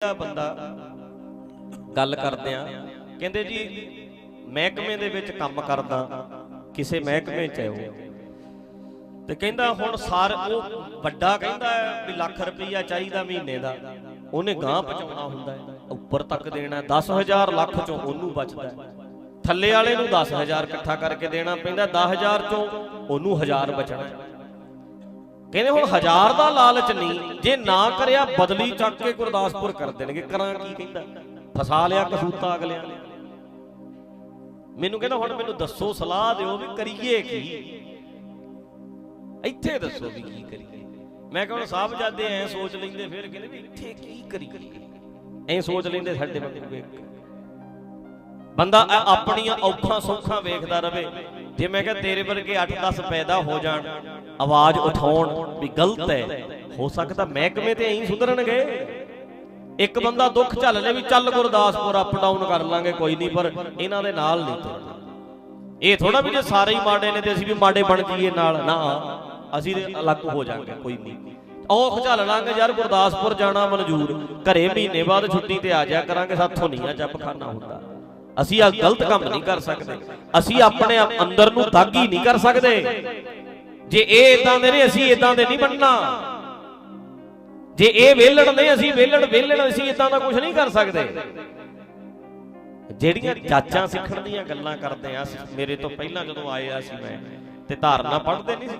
ਦਾ ਬੰਦਾ ਗੱਲ ਕਰਦੇ ਆ ਕਹਿੰਦੇ ਜੀ ਮਹਿਕਮੇ ਦੇ ਵਿੱਚ ਕੰਮ ਕਰਦਾ ਕਿਸੇ ਮਹਿਕਮੇ 'ਚ ਹੈ ਉਹ ਤੇ ਕਹਿੰਦਾ ਹੁਣ ਸਾਰ ਉਹ ਵੱਡਾ ਕਹਿੰਦਾ ਵੀ ਲੱਖ ਰੁਪਈਆ ਚਾਹੀਦਾ ਮਹੀਨੇ ਦਾ ਉਹਨੇ ਗਾਂ ਪਹੁੰਚਾਉਣਾ ਹੁੰਦਾ ਹੈ ਉੱਪਰ ਤੱਕ ਦੇਣਾ ਹੈ। 10000 ਲੱਖ ਚੋਂ ਉਹਨੂੰ ਬਚਦਾ। ਥੱਲੇ ਵਾਲੇ ਨੂੰ 10000 ਇਕੱਠਾ ਕਰਕੇ ਦੇਣਾ ਪੈਂਦਾ 10000 ਚੋਂ ਉਹਨੂੰ 1000 ਬਚਣਾ। ਕਹਿੰਦੇ ਹੁਣ ਹਜ਼ਾਰ ਦਾ ਲਾਲਚ ਨਹੀਂ, ਜੇ ਨਾ ਕਰਿਆ ਬਦਲੀ ਚੱਕ ਕੇ ਗੁਰਦਾਸਪੁਰ ਕਰ ਦੇਣਗੇ, ਕਰਾਂ ਕੀ ਕਹਿੰਦਾ? ਫਸਾ ਲਿਆ ਕਸੂਤਾ ਅਗਲਿਆਂ ਨੇ। ਮੈਨੂੰ ਕਹਿੰਦਾ ਹੁਣ ਮੈਨੂੰ ਦੱਸੋ, ਸਲਾਹ ਦਿਓ ਵੀ ਕਰੀਏ ਕੀ? ਇੱਥੇ ਦੱਸੋ ਵੀ ਕੀ ਕਰੀਏ। ਮੈਂ ਕਿਹਾ ਸਾਹਿਬਜ਼ਾਦੇ ਐ ਸੋਚ ਲੈਂਦੇ, ਫਿਰ ਕਹਿੰਦੇ ਵੀ ਇੱਥੇ ਕੀ ਕਰੀਏ? ਐ ਸੋਚ ਲੈਂਦੇ ਸਾਡੇ ਵਾਂਗੂ ਬੰਦਾ ਆ- ਆਪਣੀਆਂ ਔਖਾਂ ਸੌਖਾਂ ਵੇਖਦਾ ਰਵੇ। ਜੇ ਮੈਂ ਕਿਹਾ ਤੇਰੇ ਵਰਗੇ 8-10 ਪੈਦਾ ਹੋ ਜਾਣ ਆਵਾਜ਼ ਉਠਾਉਣ ਵੀ ਗਲਤ ਹੈ। ਹੋ। ਸਕਦਾ ਮਹਿਕਮੇ ਤੇ ਐਂ ਸੁਧਰਨਗੇ। ਇੱਕ ਬੰਦਾ ਦੁੱਖ ਝੱਲ ਲੈ ਵੀ ਚੱਲ ਗੁਰਦਾਸਪੁਰ ਅਪ ਡਾਊਨ ਕਰ ਲਾਂਗੇ ਕੋਈ ਨਹੀਂ ਪਰ ਇਹਨਾਂ ਦੇ ਨਾਲ ਨਹੀਂ ਤੁਰਨਾ। ਇਹ ਥੋੜਾ ਵੀ ਜੇ ਸਾਰੇ ਹੀ ਮਾੜੇ ਨੇ ਤੇ ਅਸੀਂ ਵੀ ਮਾੜੇ ਬਣ ਜਾਈਏ ਨਾਲ। ਨਾ ਅਸੀਂ ਤੇ ਅਲੱਗ ਹੋ ਜਾਾਂਗੇ ਕੋਈ ਨਹੀਂ। ਔਖ ਝੱਲ ਲਾਂਗੇ ਯਾਰ ਗੁਰਦਾਸਪੁਰ ਜਾਣਾ ਮਨਜ਼ੂਰ। ਘਰੇ ਮਹੀਨੇ ਬਾਅਦ ਛੁੱਟੀ ਤੇ ਆ ਜਾਇਆ ਕਰਾਂਗੇ ਸਾਥੋਂ ਨਹੀਂ ਆ ਜੱਪਖਾਨਾ ਹੁੰਦਾ। ਅਸੀਂ ਆ ਗਲਤ ਕੰਮ ਨਹੀਂ ਕਰ ਸਕਦੇ। ਅਸੀਂ ਆਪਣੇ ਅੰਦਰ ਨੂੰ ਦਾਗੀ ਨਹੀਂ ਕਰ ਸਕਦੇ। ਜੇ ਇਹ ਇਦਾਂ ਦੇ ਨੇ, ਅਸੀਂ ਇਦਾਂ ਦੇ ਨਹੀਂ ਬਣਨਾ। ਜੇ ਇਹ ਵੇਲਣ ਨੇ, ਅਸੀਂ ਵੇਲਣ ਵੇਲਣ ਅਸੀਂ ਇਦਾਂ ਦਾ ਕੁਝ ਨਹੀਂ ਕਰ ਸਕਦੇ। ਜਿਹੜੀਆਂ ਚਾਚਾਂ ਸਿੱਖਣ ਦੀਆਂ ਗੱਲਾਂ ਕਰਦੇ ਆ ਮੇਰੇ ਤੋਂ ਪਹਿਲਾਂ ਜਦੋਂ ਆਏ ਆ ਸੀ ਮੈਂ, ਤੇ ਧਾਰਨਾ ਪੜ੍ਹਦੇ ਨਹੀਂ ਸੀ।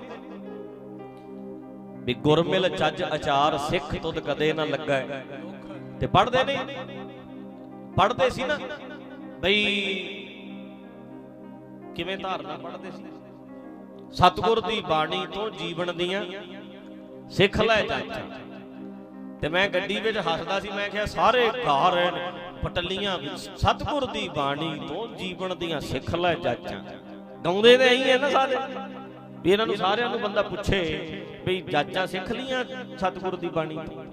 ਵੀ ਗੁਰਮਿਲ ਚੱਜ ਅਚਾਰ ਸਿੱਖ ਤੁਧ ਕਦੇ ਨਾ ਲੱਗਾ। ਤੇ ਪੜ੍ਹਦੇ ਨਹੀਂ ਪੜ੍ਹਦੇ ਸੀ ਨਾ। ਬਈ, ਕਿਵੇਂ ਧਾਰਨਾ ਪੜ੍ਹਦੇ ਸੀ? ਸਤਿਗੁਰ ਦੀ ਬਾਣੀ ਤੋਂ ਜੀਵਨ ਦੀਆਂ ਸਿੱਖ ਲੈ ਚਾਚਾ ਤੇ ਮੈਂ ਗੱਡੀ ਵਿੱਚ ਹੱਸਦਾ ਸੀ, ਮੈਂ ਕਿਹਾ ਸਾਰੇ ਗਾ ਪਟਲੀਆਂ ਵਿੱਚ ਸਤਿਗੁਰ ਦੀ ਬਾਣੀ ਤੋਂ ਜੀਵਨ ਦੀਆਂ ਸਿੱਖ ਲੈ ਚਾਚਾ ਗਾਉਂਦੇ ਤੇ ਐਂ ਹੈ ਨਾ ਸਾਰੇ, ਵੀ ਇਹਨਾਂ ਨੂੰ ਸਾਰਿਆਂ ਨੂੰ ਬੰਦਾ ਪੁੱਛੇ ਵੀ ਜਾਚਾਂ ਸਿੱਖ ਲੀਆਂ ਸਤਿਗੁਰ ਦੀ ਬਾਣੀ ਤੋਂ।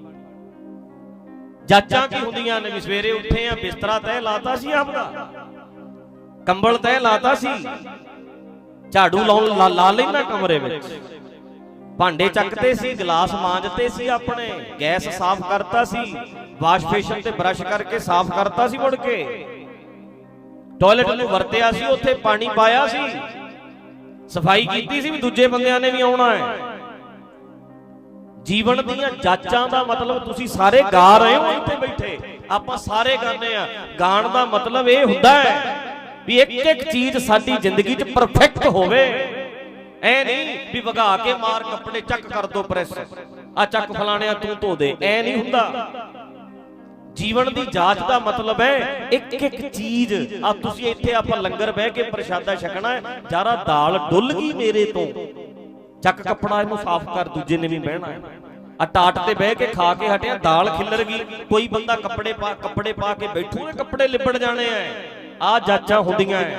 ਜਾਚਾਂ ਕੀ ਹੁੰਦੀਆਂ ਨੇ ਵੀ ਸਵੇਰੇ ਉੱਠੇ ਆ, ਬਿਸਤਰਾ ਤੈ ਲਾਤਾ ਸੀ ਆਪਦਾ, ਕੰਬਲ ਤੈ ਲਾਤਾ ਸੀ। ਝਾੜੂ ਲਾਉਣ ਲਾ- ਲਾ ਲੈਂਦਾ ਕਮਰੇ ਵਿੱਚ। ਭਾਂਡੇ ਚੱਕਦੇ ਸੀ, ਗਲਾਸ ਮਾਂਜਦੇ ਸੀ ਆਪਣੇ, ਗੈਸ ਸਾਫ਼ ਕਰਤਾ ਸੀ, ਵਾਸ਼ ਬੇਸ਼ਨ ਤੇ ਬਰਸ਼ ਕਰਕੇ ਸਾਫ਼ ਕਰਤਾ ਸੀ ਮੁੜ ਕੇ। ਟਾਇਲਟ ਨੂੰ ਵਰਤਿਆ ਸੀ, ਉੱਥੇ ਪਾਣੀ ਪਾਇਆ ਸੀ। ਸਫ਼ਾਈ ਕੀਤੀ ਸੀ ਵੀ ਦੂਜੇ ਬੰਦਿਆਂ ਨੇ ਵੀ ਆਉਣਾ ਹੈ। ਜੀਵਨ ਦੀਆਂ ਜਾਚਾਂ ਦਾ ਮਤਲਬ ਤੁਸੀਂ ਸਾਰੇ ਗਾ ਰਹੇ ਹੋ ਇੱਥੇ ਬੈਠੇ। ਆਪਾਂ ਸਾਰੇ ਗਾਉਂਦੇ ਆ ਗਾਣ ਦਾ ਮਤਲਬ ਇਹ ਹੁੰਦਾ ਹੈ ਵੀ ਇੱਕ ਇੱਕ ਚੀਜ਼ ਸਾਡੀ ਜ਼ਿੰਦਗੀ 'ਚ ਪਰਫੈਕਟ ਹੋਵੇ। ਐ ਨਹੀਂ ਵੀ ਵਗਾ ਕੇ ਮਾਰ ਕੱਪੜੇ ਚੱਕ ਕਰ ਦੋ ਪ੍ਰੈਸ ਆ ਚੱਕ ਫਲਾਣਿਆ ਤੂੰ ਧੋ ਦੇ। ਐ ਨਹੀਂ ਹੁੰਦਾ। ਜੀਵਨ ਦੀ ਜਾਂਚ ਦਾ ਮਤਲਬ ਹੈ ਇੱਕ ਇੱਕ ਚੀਜ਼। ਆ ਤੁਸੀਂ ਇੱਥੇ ਆਪਾਂ ਲੰਗਰ ਬਹਿ ਕੇ ਪ੍ਰਸ਼ਾਦਾ ਛਕਣਾ ਹੈ। ਜਾਰਾ ਦਾਲ ਡੁੱਲ ਗਈ ਮੇਰੇ ਤੋਂ। ਚੱਕ ਕੱਪੜਾ ਇਹਨੂੰ ਸਾਫ਼ ਕਰ, ਦੂਜੇ ਨੇ ਵੀ ਬਹਿਣਾ ਹੈ। ਆ ਟਾਟ ਤੇ ਬਹਿ ਕੇ ਖਾ ਕੇ ਹਟਿਆ, ਦਾਲ ਖਿੱਲਰ ਗਈ। ਕੋਈ ਬੰਦਾ ਕੱਪੜੇ ਪਾ ਕੱਪੜੇ ਪਾ ਕੇ ਬੈਠੂਗੇ ਕੱਪੜੇ ਲਿਬੜ ਜਾਣੇ ਆ ਆ ਜਾਚਾਂ ਹੁੰਦੀਆਂ ਐ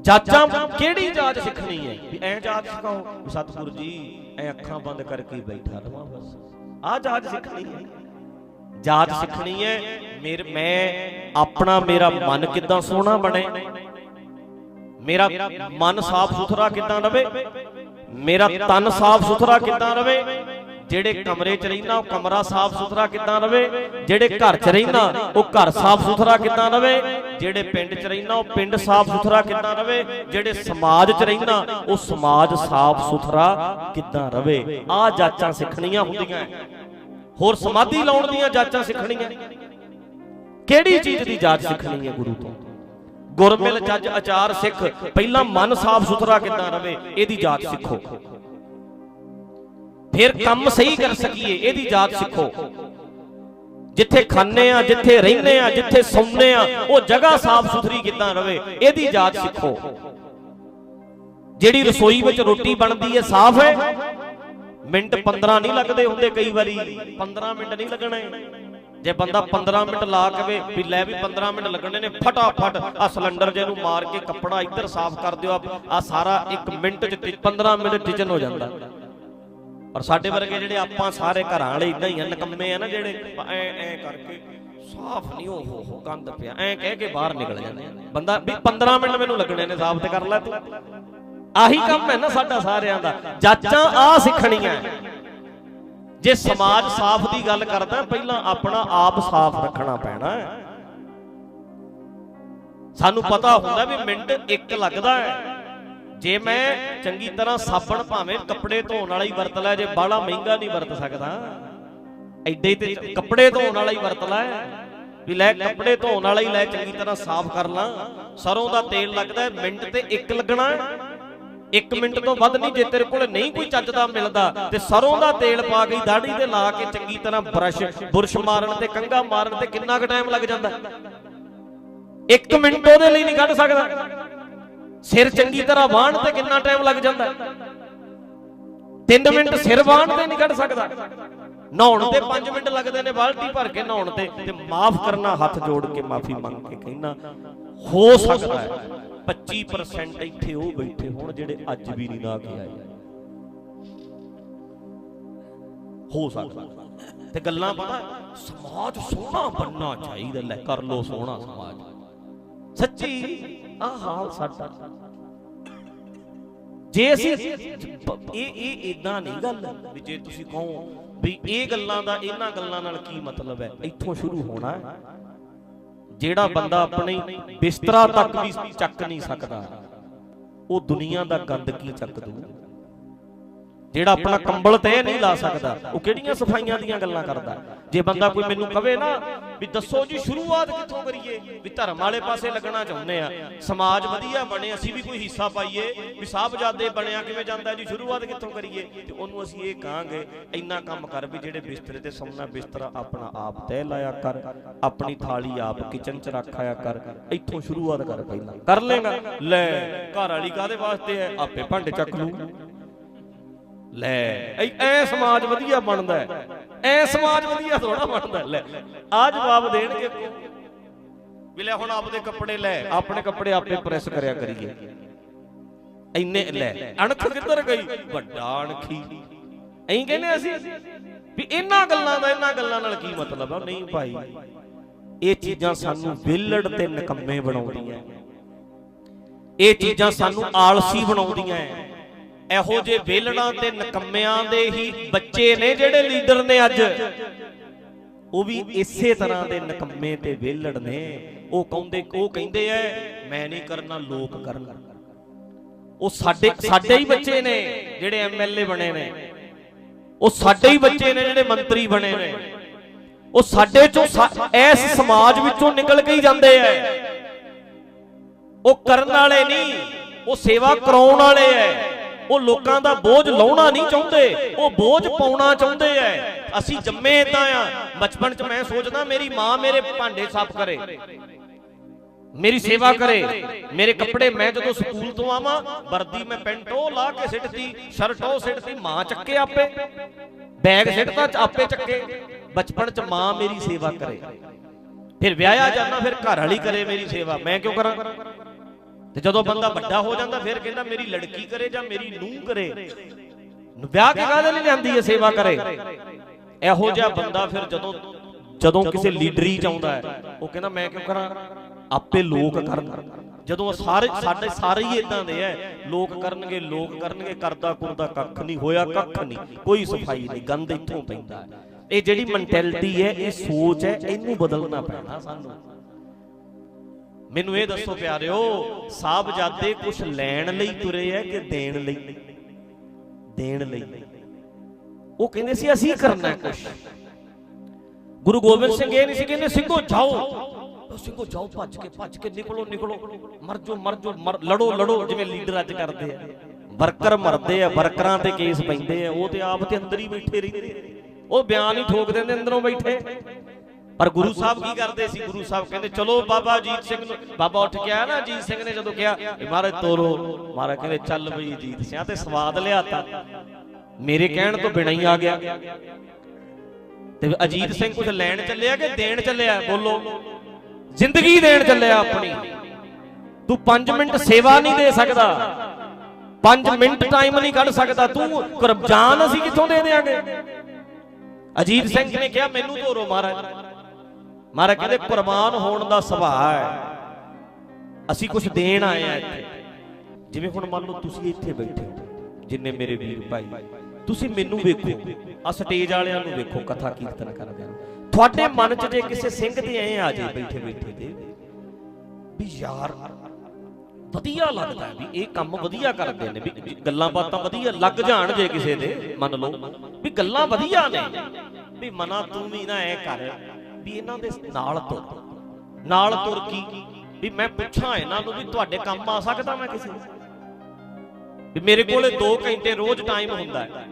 ਜਾਚਾਂ ਕਿਹੜੀ ਜਾਚ ਸਿੱਖਣੀ ਹੈ? ਵੀ ਐ ਜਾਚ ਸਿਖਾਓ ਸਤਿਗੁਰੂ ਜੀ, ਐ ਅੱਖਾਂ ਬੰਦ ਕਰਕੇ ਬੈਠਾ ਰਵਾਂ ਬਸ। ਆ ਜਾਚ ਸਿੱਖਣੀ ਹੈ। ਜਾਚ ਸਿੱਖਣੀ ਹੈ, ਮੇਰੇ ਮੈਂ ਆਪਣਾ, ਮੇਰਾ ਮਨ ਕਿੱਦਾਂ ਸੋਹਣਾ ਬਣੇ? ਮੇਰਾ ਮਨ ਸਾਫ਼ ਸੁਥਰਾ ਕਿੱਦਾਂ ਰਵੇ? ਮੇਰਾ ਤਨ ਸਾਫ਼ ਸੁਥਰਾ ਕਿੱਦਾਂ ਰਵੇ? ਜਿਹੜੇ ਕਮਰੇ 'ਚ ਰਹਿਣਾ ਉਹ ਕਮਰਾ ਸਾਫ਼ ਸੁਥਰਾ ਕਿੱਦਾਂ ਰਵੇ? ਜਿਹੜੇ ਘਰ 'ਚ ਰਹਿਣਾ ਉਹ ਘਰ ਸਾਫ਼ ਸੁਥਰਾ ਕਿੱਦਾਂ ਰਵੇ? ਜਿਹੜੇ ਪਿੰਡ 'ਚ ਰਹਿਣਾ ਉਹ ਪਿੰਡ ਸਾਫ਼ ਸੁਥਰਾ ਕਿੱਦਾਂ ਰਵੇ? ਜਿਹੜੇ ਸਮਾਜ 'ਚ ਰਹਿਣਾ ਉਹ ਸਮਾਜ ਸਾਫ਼ ਸੁਥਰਾ ਕਿੱਦਾਂ ਰਵੇ? ਆ ਜਾਚਾਂ ਸਿੱਖਣੀਆਂ ਹੁੰਦੀਆਂ। ਹੋਰ ਸਮਾਧੀ ਲਾਉਣ ਦੀਆਂ ਜਾਚਾਂ ਸਿੱਖਣੀਆਂ। ਕਿਹੜੀ ਚੀਜ਼ ਦੀ ਜਾਚ ਸਿੱਖਣੀ ਹੈ ਗੁਰੂ ਤੋਂ? ਗੁਰਮਿਲ ਚੱਜ ਆਚਾਰ ਸਿੱਖ, ਪਹਿਲਾਂ ਮਨ ਸਾਫ਼ ਸੁਥਰਾ ਕਿੱਦਾਂ ਰਵੇ, ਇਹਦੀ ਜਾਂਚ ਸਿੱਖੋ। ਫਿਰ ਕੰਮ ਸਹੀ ਕਰ ਸਕੀਏ, ਇਹਦੀ ਜਾਂਚ ਸਿੱਖੋ। ਜਿੱਥੇ ਖਾਣੇ ਆ, ਜਿੱਥੇ ਰਹਿੰਦੇ ਆ, ਜਿੱਥੇ ਸੌਂਦੇ ਆ, ਉਹ ਜਗ੍ਹਾ ਸਾਫ਼ ਸੁਥਰੀ ਕਿੱਦਾਂ ਰਵੇ, ਇਹਦੀ ਜਾਂਚ ਸਿੱਖੋ। ਜਿਹੜੀ ਰਸੋਈ ਵਿੱਚ ਰੋਟੀ ਬਣਦੀ ਹੈ, ਸਾਫ਼ ਹੈ। ਮਿੰਟ 15 ਨਹੀਂ ਲੱਗਦੇ ਹੁੰਦੇ ਕਈ ਵਾਰੀ 15 ਮਿੰਟ ਨਹੀਂ ਲੱਗਣਾ। ਜੇ ਬੰਦਾ 15 ਮਿੰਟ ਲਾ ਕੇ ਵੀ ਲੈ ਵੀ 15 ਮਿੰਟ ਲੱਗਣੇ ਨੇ, ਫਟਾਫਟ ਆ ਸਿਲੰਡਰ ਜੇ ਨੂੰ ਮਾਰ ਕੇ ਕੱਪੜਾ ਇੱਧਰ ਸਾਫ਼ ਕਰ ਦਿਓ ਆ ਸਾਰਾ 1 ਮਿੰਟ ਚ 15 ਮਿੰਟ ਟਿਚਨ ਹੋ ਜਾਂਦਾ। ਪਰ ਸਾਡੇ ਵਰਗੇ ਜਿਹੜੇ ਆਪਾਂ ਸਾਰੇ ਘਰਾਂ ਵਾਲੇ ਇਦਾਂ ਹੀ ਆ, ਨਕੰਮੇ ਆ ਨਾ ਜਿਹੜੇ ਐ ਐ ਕਰਕੇ ਸਾਫ਼ ਨਹੀਂ ਉਹ ਹੋ ਹੋ ਗੰਦ ਪਿਆ, ਐ ਕਹਿ ਕੇ ਬਾਹਰ ਨਿਕਲ ਜਾਂਦੇ ਬੰਦਾ ਵੀ 15 ਮਿੰਟ ਮੈਨੂੰ ਲੱਗਣੇ ਨੇ, ਸਾਫ਼ ਤੇ ਕਰ ਲੈ ਤੂੰ। ਆਹੀ ਕੰਮ ਹੈ ਨਾ ਸਾਡਾ ਸਾਰਿਆਂ ਦਾ, ਜਾਚਾਂ ਆ ਸਿੱਖਣੀਆਂ। ਜੇ ਸਮਾਜ ਸਾਫ਼ ਦੀ ਗੱਲ ਕਰਦਾ ਪਹਿਲਾਂ ਆਪਣਾ ਆਪ ਸਾਫ਼ ਰੱਖਣਾ ਪੈਣਾ ਹੈ। ਸਾਨੂੰ ਪਤਾ ਹੁੰਦਾ ਵੀ ਮਿੰਟ ਇੱਕ ਲੱਗਦਾ ਹੈ। ਜੇ ਮੈਂ ਚੰਗੀ ਤਰ੍ਹਾਂ ਸਾਬਣ ਭਾਵੇਂ ਕੱਪੜੇ ਧੋਣ ਵਾਲਾ ਹੀ ਵਰਤ ਲੈ ਜੇ ਬਾਹਲਾ ਮਹਿੰਗਾ ਨਹੀਂ ਵਰਤ ਸਕਦਾ। ਐਡੇ ਤੇ ਕੱਪੜੇ ਧੋਣ ਵਾਲਾ ਹੀ ਵਰਤ ਲੈ। ਵੀ ਲੈ ਕੱਪੜੇ ਧੋਣ ਵਾਲਾ ਹੀ ਲੈ ਚੰਗੀ ਤਰ੍ਹਾਂ ਸਾਫ਼ ਕਰ ਲਾਂ। ਸਰੋਂ ਦਾ ਤੇਲ ਲੱਗਦਾ ਮਿੰਟ ਤੇ ਇੱਕ ਲੱਗਣਾ ਹੈ। ਇੱਕ ਮਿੰਟ ਤੋਂ ਵੱਧ ਨਹੀਂ, ਜੇ ਤੇਰੇ ਕੋਲ ਨਹੀਂ ਕੋਈ ਚੱਜ ਦਾ ਮਿਲਦਾ ਤੇ ਸਰੋਂ ਦਾ ਤੇਲ ਪਾ ਕੇ ਦਾੜੀ ਤੇ ਲਾ ਕੇ ਚੰਗੀ ਤਰ੍ਹਾਂ ਬਰਸ਼, ਬੁਰਸ਼ ਮਾਰਨ ਤੇ ਕੰਘਾ ਮਾਰਨ ਤੇ ਕਿੰਨਾ ਕੁ ਟਾਈਮ ਲੱਗ ਜਾਂਦਾ? ਇੱਕ ਮਿੰਟ ਉਹਦੇ ਲਈ ਨਹੀਂ ਕੱਢ ਸਕਦਾ। ਸਿਰ ਚੰਗੀ ਤਰ੍ਹਾਂ ਵਾਹਣ ਤੇ ਕਿੰਨਾ ਟਾਈਮ ਲੱਗ ਜਾਂਦਾ? 3 ਮਿੰਟ ਸਿਰ ਵਾਹਣ ਤੇ ਨਹੀਂ ਕੱਢ ਸਕਦਾ। ਨਹਾਉਣ ਤੇ 5 ਮਿੰਟ ਲੱਗਦੇ ਨੇ, ਬਾਲਟੀ ਭਰ ਕੇ ਨਹਾਉਣ ਤੇ ਤੇ ਮਾਫ ਕਰਨਾ, ਹੱਥ ਜੋੜ ਕੇ ਮਾਫੀ ਮੰਗ ਕੇ ਕਹਿਣਾ, ਹੋ ਸਕਦਾ ਹੈ। 25% ਇੱਥੇ ਉਹ ਬੈਠੇ ਹੋਣ ਜਿਹੜੇ ਅੱਜ ਵੀ ਨਹੀਂ ਨਾ ਕੇ ਆਏ। ਹੋ ਸਕਦਾ। ਤੇ ਗੱਲਾਂ ਪਤਾ, ਸਮਾਜ ਸੋਹਣਾ ਬੰਨਣਾ ਚਾਹੀਦਾ ਲੈ, ਕਰ ਲੋ ਸੋਹਣਾ ਸਮਾਜ। ਸੱਚੀ ਆ ਹਾਲ ਸਾਡਾ। ਜੇ ਅਸੀਂ ਇਹ ਇਹ ਇਦਾਂ ਨਹੀਂ ਗੱਲ ਵੀ ਜੇ ਤੁਸੀਂ ਕਹੋ ਵੀ ਇਹ ਗੱਲਾਂ ਦਾ, ਇਹਨਾਂ ਗੱਲਾਂ ਨਾਲ ਕੀ ਮਤਲਬ ਹੈ? ਇੱਥੋਂ ਸ਼ੁਰੂ ਹੋਣਾ ਹੈ। ਜਿਹੜਾ ਬੰਦਾ ਆਪਣੀ ਬਿਸਤਰਾ ਤੱਕ ਵੀ ਚੱਕ ਨਹੀਂ ਸਕਦਾ ਉਹ ਦੁਨੀਆ ਦਾ ਗੰਦ ਕੀ ਚੱਕ ਦੂ। ਜਿਹੜਾ ਆਪਣਾ ਕੰਬਲ ਤੇ ਨਹੀਂ ਲਾ ਸਕਦਾ ਉਹ ਕਿਹੜੀਆਂ ਸਫਾਈਆਂ ਦੀਆਂ ਗੱਲਾਂ ਕਰਦਾ? ਜੇ ਬੰਦਾ ਕੋਈ ਮੈਨੂੰ ਕਵੇ ਨਾ ਵੀ ਦੱਸੋ ਜੀ, ਸ਼ੁਰੂਆਤ ਕਿੱਥੋਂ ਕਰੀਏ? ਵੀ ਧਰਮ ਵਾਲੇ ਪਾਸੇ ਲੱਗਣਾ ਚਾਹੁੰਦੇ ਆ। ਸਮਾਜ ਵਧੀਆ ਬਣੇ, ਅਸੀਂ ਵੀ ਕੋਈ ਹਿੱਸਾ ਪਾਈਏ। ਵੀ ਸਾਹਿਬਜ਼ਾਦੇ ਬਣਿਆ, ਕਿਵੇਂ ਜਾਂਦਾ ਜੀ? ਸ਼ੁਰੂਆਤ ਕਿੱਥੋਂ ਕਰੀਏ? ਤੇ ਉਹਨੂੰ ਅਸੀਂ ਇਹ ਕਹਾਂਗੇ, ਇੰਨਾ ਕੰਮ ਕਰ ਵੀ ਜਿਹੜੇ ਬਿਸਤਰੇ ਤੇ ਸੌਣਾ ਬਿਸਤਰਾ ਆਪਣਾ ਆਪ ਤੈਅ ਲਾਇਆ ਕਰ। ਆਪਣੀ ਥਾਲੀ ਆਪ ਕਿਚਨ 'ਚ ਰੱਖਾਇਆ ਕਰ। ਇੱਥੋਂ ਸ਼ੁਰੂਆਤ ਕਰ ਪਹਿਲਾਂ। ਕਰ ਲੇਗਾ? ਲੈ, ਘਰ ਵਾਲੀ ਕਾਦੇ ਵਾਸਤੇ ਹੈ? ਆਪੇ ਭਾਂਡੇ ਚੱਕ ਲੂ ਲੈ। ਐ ਸਮਾਜ ਵਧੀਆ ਬਣਦਾ ਹੈ। ਐ ਸਮਾਜ ਵਧੀਆ ਥੋੜਾ ਬਣਦਾ ਲੈ, ਆ ਜਵਾਬ ਦੇਣਗੇ ਵੀ ਲੈ, ਹੁਣ ਆਪਦੇ ਕੱਪੜੇ ਲੈ, ਆਪਣੇ ਕੱਪੜੇ ਆਪੇ ਪ੍ਰੈਸ ਕਰਿਆ ਕਰੀਏ। ਇੰਨੇ, ਲੈ, ਅਣਖ ਕਿੱਧਰ ਗਈ? ਵੱਡਾ ਅਣਖੀ। ਐਂ ਕਹਿੰਦੇ ਅਸੀਂ ਵੀ ਇਹਨਾਂ ਗੱਲਾਂ ਦਾ, ਇਹਨਾਂ ਗੱਲਾਂ ਨਾਲ ਕੀ ਮਤਲਬ ਹੈ ਨਹੀਂ ਭਾਈ, ਇਹ ਚੀਜ਼ਾਂ ਸਾਨੂੰ ਵਿਲੜ ਤੇ ਨਿਕੰਮੇ ਬਣਾਉਂਦੀਆਂ। ਇਹ ਚੀਜ਼ਾਂ ਸਾਨੂੰ ਆਲਸੀ ਬਣਾਉਂਦੀਆਂ ਐ। ਇਹੋ ਜੇ ਵੇਲੜਾਂ ਤੇ ਨਕੰਮਿਆਂ ਦੇ ਹੀ ਬੱਚੇ ਨੇ ਜਿਹੜੇ ਲੀਡਰ ਨੇ ਅੱਜ। ਉਹ ਵੀ ਇਸੇ ਤਰ੍ਹਾਂ ਦੇ ਨਕੰਮੇ ਤੇ ਵੇਲੜ ਨੇ। ਉਹ ਕਹਿੰਦੇ ਉਹ ਕਹਿੰਦੇ ਐ, ਮੈਂ ਨਹੀਂ ਕਰਨਾ, ਲੋਕ ਕਰਨ। ਉਹ ਸਾਡੇ ਸਾਡੇ ਹੀ ਬੱਚੇ ਨੇ ਜਿਹੜੇ ਐਮਐਲਏ ਬਣੇ ਨੇ। ਉਹ ਸਾਡੇ ਹੀ ਬੱਚੇ ਨੇ ਜਿਹੜੇ ਮੰਤਰੀ ਬਣੇ ਨੇ। ਉਹ ਸਾਡੇ ਚੋਂ ਇਸ ਸਮਾਜ ਵਿੱਚੋਂ ਨਿਕਲ ਕੇ ਹੀ ਜਾਂਦੇ ਐ। ਉਹ ਕਰਨ ਵਾਲੇ ਨਹੀਂ, ਉਹ ਸੇਵਾ ਕਰਾਉਣ ਵਾਲੇ ਐ। ਉਹ ਲੋਕਾਂ ਦਾ ਬੋਝ ਲਾਉਣਾ ਨਹੀਂ ਚਾਹੁੰਦੇ, ਉਹ ਬੋਝ ਪਾਉਣਾ ਚਾਹੁੰਦੇ ਐ। ਅਸੀਂ ਜੰਮੇ ਇਦਾਂ ਆ। ਬਚਪਨ 'ਚ ਮੈਂ ਸੋਚਦਾ, ਮੇਰੀ ਮਾਂ ਮੇਰੇ ਭਾਂਡੇ ਸਾਫ਼ ਕਰੇ, ਮੇਰੀ ਸੇਵਾ ਕਰੇ, ਮੇਰੇ ਕੱਪੜੇ ਮੈਂ ਜਦੋਂ ਸਕੂਲ ਤੋਂ ਆਵਾਂ, ਵਰਦੀ ਮੈਂ ਪੈਂਟ ਉਹ ਲਾ ਕੇ ਸਿੱਟਦੀ, ਸ਼ਰਟ ਉਹ ਸਿੱਟਦੀ, ਮਾਂ ਚੱਕੇ ਆਪੇ, ਬੈਗ ਸਿੱਟਦਾ, ਆਪੇ ਚੱਕੇ। ਬਚਪਨ 'ਚ ਮਾਂ ਮੇਰੀ ਸੇਵਾ ਕਰੇ। ਫਿਰ ਵਿਆਹਿਆ ਜਾਂਦਾ, ਫਿਰ ਘਰ ਵਾਲੀ ਕਰੇ ਮੇਰੀ ਸੇਵਾ। ਮੈਂ ਕਿਉਂ ਕਰਾਂ? ਤੇ ਜਦੋਂ ਬੰਦਾ ਵੱਡਾ ਹੋ ਜਾਂਦਾ ਫਿਰ ਕਹਿੰਦਾ ਮੇਰੀ ਲੜਕੀ ਕਰੇ ਜਾਂ ਮੇਰੀ ਨੂੰਹ ਕਰੇ। ਵਿਆਹ ਕੇ ਕਾਹਦੇ ਲਈ ਲਿਆਂਦੀ ਹੈ ਸੇਵਾ ਕਰੇ? ਇਹੋ ਜਿਹਾ ਬੰਦਾ ਫਿਰ ਜਦੋਂ ਜਦੋਂ ਕਿਸੇ ਲੀਡਰੀ ਚ ਆਉਂਦਾ ਹੈ ਉਹ ਕਹਿੰਦਾ ਮੈਂ ਕਿਉਂ ਕਰਾਂ? ਆਪੇ ਲੋਕ ਕਰਨ। ਜਦੋਂ ਸਾਰੇ ਸਾਡੇ ਸਾਰੇ ਹੀ ਇਦਾਂ ਦੇ ਐ ਲੋਕ ਕਰਨਗੇ ਲੋਕ ਕਰਨਗੇ ਕਰਦਾ ਕੁਰਦਾ ਕੱਖ ਨਹੀਂ ਹੋਇਆ ਕੱਖ ਨਹੀਂ। ਕੋਈ ਸਫ਼ਾਈ ਨਹੀਂ ਗੰਦ ਇੱਥੋਂ ਪੈਂਦਾ। ਇਹ ਜਿਹੜੀ ਮੈਂਟੈਲਿਟੀ ਹੈ ਇਹ ਸੋਚ ਹੈ ਇਹਨੂੰ ਬਦਲਣਾ ਪੈਣਾ ਸਾਨੂੰ। ਮੈਨੂੰ ਇਹ ਦੱਸੋ ਪਿਆਰਿਓ, ਸਾਹਿਬਜ਼ਾਦੇ ਕੁਝ ਲੈਣ ਲਈ ਤੁਰੇ ਐ ਕਿ ਦੇਣ ਲਈ? ਦੇਣ ਲਈ। ਉਹ ਕਹਿੰਦੇ ਸੀ, ਅਸੀਂ ਕਰਨਾ ਹੈ ਕੁਝ ਗੁਰੂ ਗੋਬਿੰਦ ਸਿੰਘ ਇਹ ਨਹੀਂ ਸੀ ਕਹਿੰਦੇ, ਸਿੰਘੋ, ਜਾਓ। ਸਿੰਘੋ, ਜਾਓ, ਭੱਜ ਕੇ ਭੱਜ ਕੇ, ਨਿਕਲੋ ਨਿਕਲੋ। ਮਰ ਜੋ ਮਰ ਜੋ ਲੜੋ ਲੜੋ। ਜਿਵੇਂ ਲੀਡਰ ਅੱਜ ਕਰਦੇ ਆ। ਵਰਕਰ ਮਰਦੇ ਆ, ਵਰਕਰਾਂ ਤੇ ਕੇਸ ਪੈਂਦੇ ਆ। ਉਹ ਤੇ ਆਪ ਤੇ ਅੰਦਰ ਹੀ ਬੈਠੇ ਰਹਿੰਦੇ ਉਹ ਬਿਆਨ ਹੀ ਠੋਕ ਦਿੰਦੇ ਅੰਦਰੋਂ ਬੈਠੇ। ਪਰ ਗੁਰੂ ਸਾਹਿਬ ਕੀ ਕਰਦੇ ਸੀ? ਗੁਰੂ ਸਾਹਿਬ ਕਹਿੰਦੇ ਚਲੋ ਬਾਬਾ ਅਜੀਤ ਸਿੰਘ ਨੂੰ ਬਾਬਾ ਉੱਠ ਕੇ ਆਇਆ ਨਾ ਅਜੀਤ ਸਿੰਘ ਨੇ ਜਦੋਂ ਕਿਹਾ ਇਹ ਮਹਾਰਾਜ ਤੋਰੋ। ਮਹਾਰਾਜ ਕਹਿੰਦੇ ਚੱਲ ਬਈ ਅਜੀਤ ਸਿੰਘ ਤੇ ਸਵਾਦ ਲਿਆਤਾ ਮੇਰੇ ਕਹਿਣ ਤੋਂ ਬਿਨਾਂ ਹੀ ਆ ਗਿਆ। ਤੇ ਅਜੀਤ ਸਿੰਘ ਕੁਝ ਲੈਣ ਚੱਲਿਆ ਕਿ ਦੇਣ ਚੱਲਿਆ? ਬੋਲੋ। ਜ਼ਿੰਦਗੀ ਦੇਣ ਚੱਲਿਆ ਆਪਣੀ। ਤੂੰ 5 ਮਿੰਟ ਸੇਵਾ ਨਹੀਂ ਦੇ ਸਕਦਾ। 5 ਮਿੰਟ ਟਾਈਮ ਨਹੀਂ ਕੱਢ ਸਕਦਾ। ਤੂੰ ਕੁਰਬਾਨ ਅਸੀਂ ਕਿੱਥੋਂ ਦੇ ਦੇਾਂਗੇ ਅਜੀਤ ਸਿੰਘ ਨੇ ਕਿਹਾ ਮੈਨੂੰ ਧੋਰੋ ਮਹਾਰਾਜ। ਮਹਾਰਾਜ ਕਹਿੰਦੇ ਕੁਰਬਾਨ ਹੋਣ ਦਾ ਸੁਭਾਅ ਹੈ। ਅਸੀਂ ਕੁਝ ਦੇਣ ਆਏ ਆ ਇੱਥੇ। ਜਿਵੇਂ ਹੁਣ ਮੰਨ ਲਓ ਤੁਸੀਂ ਇੱਥੇ ਬੈਠੇ ਹੋ, ਜਿੰਨੇ ਮੇਰੇ ਵੀਰ ਭਾਈ, ਤੁਸੀਂ ਮੈਨੂੰ ਵੇਖੋ ਆ ਸਟੇਜ ਵਾਲਿਆਂ ਨੂੰ ਵੇਖੋ, ਕਥਾ ਕੀਰਤਨ ਕਰਦੇ ਨੂੰ। ਤੁਹਾਡੇ ਮਨ 'ਚ ਜੇ ਕਿਸੇ ਸਿੰਘ ਦੇ ਐ ਆ ਜੇ ਬੈਠੇ ਬੈਠੇ ਤੇ, ਵੀ ਯਾਰ, ਵਧੀਆ ਲੱਗਦਾ ਵੀ ਇਹ ਕੰਮ ਵਧੀਆ ਕਰਦੇ ਨੇ, ਵੀ ਗੱਲਾਂ ਬਾਤਾਂ ਵਧੀਆ ਲੱਗ ਜਾਣ ਜੇ ਕਿਸੇ ਦੇ, ਮੰਨ ਲਓ, ਵੀ ਗੱਲਾਂ ਵਧੀਆ ਨੇ, ਵੀ ਮਨਾ ਤੂੰ ਵੀ ਨਾ ਐ ਕਰ। ਵੀ ਇਹਨਾਂ ਦੇ ਨਾਲ ਤੁਰ। ਨਾਲ ਤੁਰ ਕੀ? ਵੀ ਮੈਂ ਪੁੱਛਾਂ ਇਹਨਾਂ ਨੂੰ ਵੀ ਤੁਹਾਡੇ ਕੰਮ ਆ ਸਕਦਾ ਮੈਂ ਕਿਸੇ ਵੀ ਮੇਰੇ ਕੋਲੇ 2 ਘੰਟੇ ਰੋਜ਼ ਟਾਈਮ ਹੁੰਦਾ ਹੈ।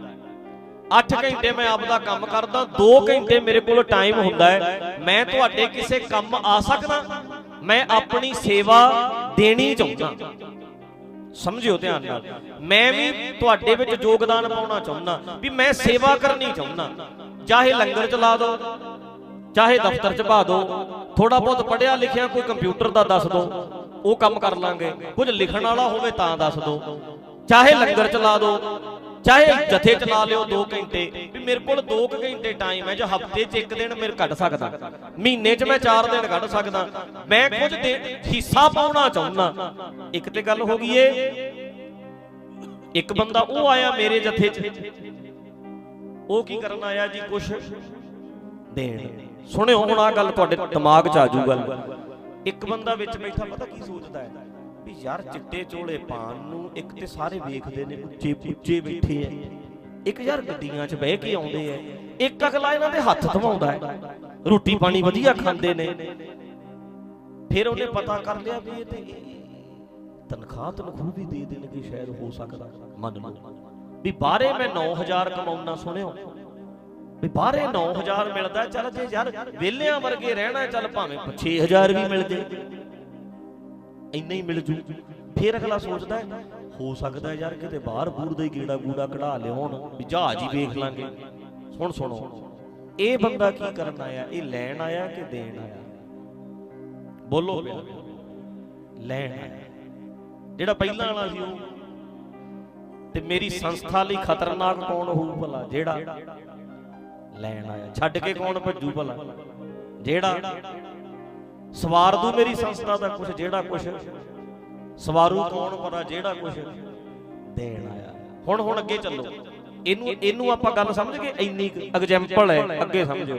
8 ਘੰਟੇ ਮੈਂ ਆਪਦਾ ਕੰਮ ਕਰਦਾ 2 ਘੰਟੇ ਮੇਰੇ ਕੋਲ ਟਾਈਮ ਹੁੰਦਾ ਹੈ। ਮੈਂ ਤੁਹਾਡੇ ਕਿਸੇ ਕੰਮ ਆ ਸਕਦਾ? ਮੈਂ ਆਪਣੀ ਸੇਵਾ ਦੇਣੀ ਚਾਹੁੰਦਾ। ਸਮਝਿਓ ਧਿਆਨ ਨਾਲ। ਮੈਂ ਵੀ ਤੁਹਾਡੇ ਵਿੱਚ ਯੋਗਦਾਨ ਪਾਉਣਾ ਚਾਹੁੰਦਾ, ਵੀ ਮੈਂ ਸੇਵਾ ਕਰਨੀ ਚਾਹੁੰਦਾ। ਚਾਹੇ ਲੰਗਰ ਚਲਾ ਦਿਓ ਚਾਹੇ ਦਫ਼ਤਰ ਚ ਪਾ ਦਿਓ ਥੋੜਾ ਬਹੁਤ ਪੜਿਆ ਲਿਖਿਆ ਕੋਈ ਕੰਪਿਊਟਰ ਦਾ ਦੱਸ ਦਿਓ ਉਹ ਕੰਮ ਕਰ ਲਾਂਗੇ। ਕੁਝ ਲਿਖਣ ਵਾਲਾ ਹੋਵੇ ਤਾਂ ਦੱਸ ਦਿਓ ਚਾਹੇ ਲੰਗਰ ਚਲਾ ਦਿਓ ਚਾਹੇ ਜਥੇ ਚਲਾ ਲਿਓ 2 ਘੰਟੇ, ਵੀ ਮੇਰੇ ਕੋਲ 2 ਘੰਟੇ ਟਾਈਮ ਹੈ ਜੋ ਹਫ਼ਤੇ 'ਚ ਇੱਕ ਦਿਨ ਮੇਰੇ ਕੱਢ ਸਕਦਾ। ਮਹੀਨੇ 'ਚ ਮੈਂ 4 ਦਿਨ ਕੱਢ ਸਕਦਾ। ਮੈਂ ਕੁਝ ਦੇ ਹਿੱਸਾ ਪਾਉਣਾ ਚਾਹੁੰਦਾ। ਇੱਕ ਤੇ ਗੱਲ ਹੋ ਗਈ ਏ, ਇੱਕ ਬੰਦਾ ਉਹ ਆਇਆ ਮੇਰੇ ਜਥੇ 'ਚ, ਉਹ ਕੀ ਕਰਨ ਆਇਆ ਜੀ ਕੁਝ ਦੇਣ। ਸੁਣਿਓ, ਹੁਣ ਆ ਗੱਲ ਤੁਹਾਡੇ ਦਿਮਾਗ 'ਚ ਆ ਜੂ ਗੱਲ। ਇੱਕ ਬੰਦਾ ਵਿੱਚ ਬੈਠਾ ਪਤਾ ਕੀ ਸੋਚਦਾ ਹੈ? ਵੀ ਯਾਰ ਚਿੱਟੇ ਚੋਲੇ ਪਾਣ ਨੂੰ ਇੱਕ ਤੇ ਸਾਰੇ ਵੇਖਦੇ ਨੇ, ਉੱਚੇ ਉੱਚੇ ਬੈਠੇ ਐ। ਇੱਕ ਯਾਰ ਗੱਡੀਆਂ 'ਚ ਬਹਿ ਕੇ ਆਉਂਦੇ ਐ। ਇੱਕ ਅਗਲਾ ਇਹਨਾਂ ਦੇ ਹੱਥ ਧਵਾਉਂਦਾ ਹੈ ਰੋਟੀ ਪਾਣੀ ਵਧੀਆ ਖਾਂਦੇ ਨੇ। ਫਿਰ ਉਹਨੇ ਪਤਾ ਕਰ ਲਿਆ ਵੀ ਇਹ ਤੇ ਤਨਖਾਹ ਤਨਖੂਹ ਵੀ ਦੇ ਦੇਣਗੇ, ਸ਼ਾਇਦ ਹੋ ਸਕਦਾ। ਮੰਨ ਲਓ। ਵੀ ਬਾਹਰੇ ਮੈਂ 9000 ਕਮਾਉਣਾ ਸੁਣਿਓ। ਵੀ ਬਾਹਰੇ 9000 ਮਿਲਦਾ ਚੱਲ ਜੇ ਯਾਰ ਵਿਹਲਿਆਂ ਵਰਗੇ ਰਹਿਣਾ ਚੱਲ ਭਾਵੇਂ 6000 ਵੀ ਮਿਲ ਜੇ। ਇੰਨਾ ਹੀ ਮਿਲ ਜੂ। ਫਿਰ ਅਗਲਾ ਸੋਚਦਾ ਹੈ, ਸਕਦਾ ਯਾਰ ਕਿਤੇ ਬਾਹਰ ਬੂਰ ਦਾ ਹੀ ਗੇੜਾ ਗੂੜਾ ਕਢਾ ਲਿਆਉਣ ਵੀ ਜਹਾਜ਼ ਹੀ ਵੇਖ ਲਾਂਗੇ। ਹੁਣ ਸੁਣੋ। ਇਹ ਬੰਦਾ ਕੀ ਕਰਨ ਆਇਆ? ਇਹ ਲੈਣ ਆਇਆ ਕਿ ਦੇਣ ਆਇਆ? ਬੋਲੋ ਲੈਣ ਆਇਆ। ਜਿਹੜਾ ਪਹਿਲਾਂ ਵਾਲਾ ਸੀ ਉਹ। ਤੇ ਮੇਰੀ ਸੰਸਥਾ ਲਈ ਖਤਰਨਾਕ ਕੌਣ ਹੋਊ ਭਲਾ? ਜਿਹੜਾ ਲੈਣ ਆਇਆ। ਛੱਡ ਕੇ ਕੌਣ ਭੱਜੂ ਭਲਾ? ਜਿਹੜਾ ਸਵਾਰ ਦੂ ਮੇਰੀ ਸੰਸਥਾ ਦਾ ਕੁਝ ਜਿਹੜਾ ਕੁਝ ਸਵਾਰੂ ਕੌਣ ਭਲਾ ਜਿਹੜਾ ਕੁਝ ਦੇਣ ਆਇਆ। ਹੁਣ ਹੁਣ ਅੱਗੇ ਚੱਲੋ। ਇਹਨੂੰ ਇਹਨੂੰ ਆਪਾਂ ਗੱਲ ਸਮਝ ਗਏ? ਇੰਨੀ ਐਗਜ਼ਾਮਪਲ ਹੈ। ਅੱਗੇ ਸਮਝੋ।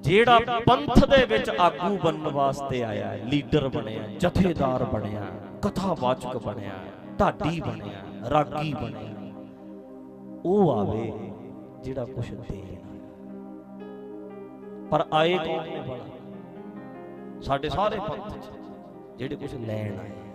ਜਿਹੜਾ ਪੰਥ ਦੇ ਵਿੱਚ ਆਗੂ ਬਣਨ ਵਾਸਤੇ ਆਇਆ ਹੈ। ਲੀਡਰ ਬਣਿਆ ਜਥੇਦਾਰ ਬਣਿਆ ਕਥਾਵਾਚਕ ਬਣਿਆ ਢਾਡੀ ਬਣਿਆ। ਰਾਗੀ ਬਣਿਆ। ਉਹ ਆਵੇ। ਜਿਹੜਾ ਕੁਛ ਦੇਣ ਪਰ ਆਏ ਕੌਣ ਨੇ ਭਲਾ ਸਾਡੇ ਸਾਰੇ ਪੰਥ ਜਿਹੜੇ ਕੁਛ ਲੈਣ ਆਏ।